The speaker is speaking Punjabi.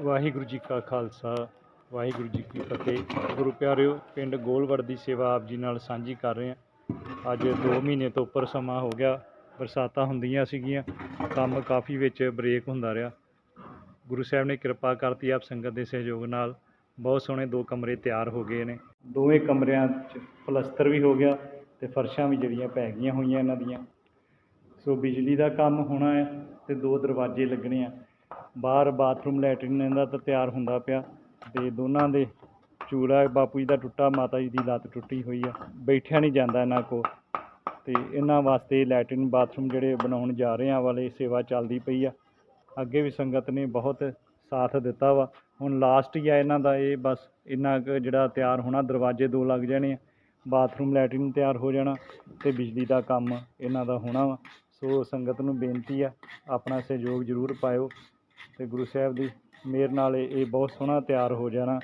ਵਾਹਿਗੁਰੂ ਜੀ ਕਾ ਖਾਲਸਾ, ਵਾਹਿਗੁਰੂ ਜੀ ਕੀ ਫਤਿਹ। ਗੁਰੂ ਪਿਆਰਿਓ, ਪਿੰਡ ਗੋਲਵੜ ਦੀ ਸੇਵਾ ਆਪ ਜੀ ਨਾਲ ਸਾਂਝੀ ਕਰ ਰਹੇ ਹਾਂ। ਅੱਜ 2 ਮਹੀਨੇ ਤੋਂ ਉੱਪਰ ਸਮਾਂ ਹੋ ਗਿਆ, ਬਰਸਾਤਾਂ ਹੁੰਦੀਆਂ ਸੀਗੀਆਂ, ਕੰਮ ਕਾਫੀ ਵਿੱਚ ਬ੍ਰੇਕ ਹੁੰਦਾ ਰਿਹਾ। ਗੁਰੂ ਸਾਹਿਬ ਨੇ ਕਿਰਪਾ ਕਰਤੀ ਆਪ ਸੰਗਤ ਦੇ ਸਹਿਯੋਗ ਨਾਲ। ਬਹੁਤ ਸੋਹਣੇ ਦੋ ਕਮਰੇ ਤਿਆਰ ਹੋ ਗਏ ਨੇ। ਦੋਵੇਂ ਕਮਰਿਆਂ 'ਚ ਪਲਸਤਰ ਵੀ ਹੋ ਗਿਆ ਤੇ ਫਰਸ਼ਾਂ ਵੀ ਜਿਹੜੀਆਂ ਪੈ ਗਈਆਂ ਹੋਈਆਂ ਇਹਨਾਂ ਦੀਆਂ। ਸੋ ਬਿਜਲੀ ਦਾ ਕੰਮ ਹੋਣਾ ਹੈ ਤੇ ਦੋ ਦਰਵਾਜ਼ੇ ਲੱਗਣੇ ਆ। ਬਾਹਰ ਬਾਥਰੂਮ ਲੈਟਰਿਨ ਇਹਦਾ ਤਾਂ ਤਿਆਰ ਹੁੰਦਾ ਪਿਆ ਤੇ ਦੋਨਾਂ ਦੇ ਚੂੜਾ ਬਾਪੂ ਜੀ ਦਾ ਟੁੱਟਾ, ਮਾਤਾ ਜੀ ਦੀ ਲੱਤ ਟੁੱਟੀ ਹੋਈ ਆ। ਬੈਠਿਆ ਨਹੀਂ ਜਾਂਦਾ ਇਹਨਾਂ ਕੋ ਤੇ ਇਹਨਾਂ ਵਾਸਤੇ ਲੈਟਰਿਨ ਬਾਥਰੂਮ ਜਿਹੜੇ ਬਣਾਉਣ ਜਾ ਰਹੇ ਆ ਵਾਲੇ ਸੇਵਾ ਚੱਲਦੀ ਪਈ ਆ। ਅੱਗੇ ਵੀ ਸੰਗਤ ਨੇ ਬਹੁਤ ਸਾਥ ਦਿੱਤਾ ਵਾ। ਹੁਣ ਲਾਸਟ ਹੀ ਆ ਇਹਨਾਂ ਦਾ, ਇਹ ਬਸ ਇੰਨਾ ਕੁ ਜਿਹੜਾ ਤਿਆਰ ਹੋਣਾ, ਦਰਵਾਜ਼ੇ ਦੋ ਲੱਗ ਜਾਣੇ ਆ। ਬਾਥਰੂਮ ਲੈਟਰਿਨ ਤਿਆਰ ਹੋ ਜਾਣਾ ਤੇ ਬਿਜਲੀ ਦਾ ਕੰਮ ਇਹਨਾਂ ਦਾ ਹੋਣਾ ਵਾ। ਸੋ ਸੰਗਤ ਨੂੰ ਬੇਨਤੀ ਆ, ਆਪਣਾ ਸਹਿਯੋਗ ਜ਼ਰੂਰ ਪਾਇਓ। ਤੇ ਗੁਰੂ ਸਾਹਿਬ ਦੀ ਮੇਰ ਨਾਲ ਇਹ ਬਹੁਤ ਸੋਹਣਾ ਤਿਆਰ ਹੋ ਜਾਣਾ।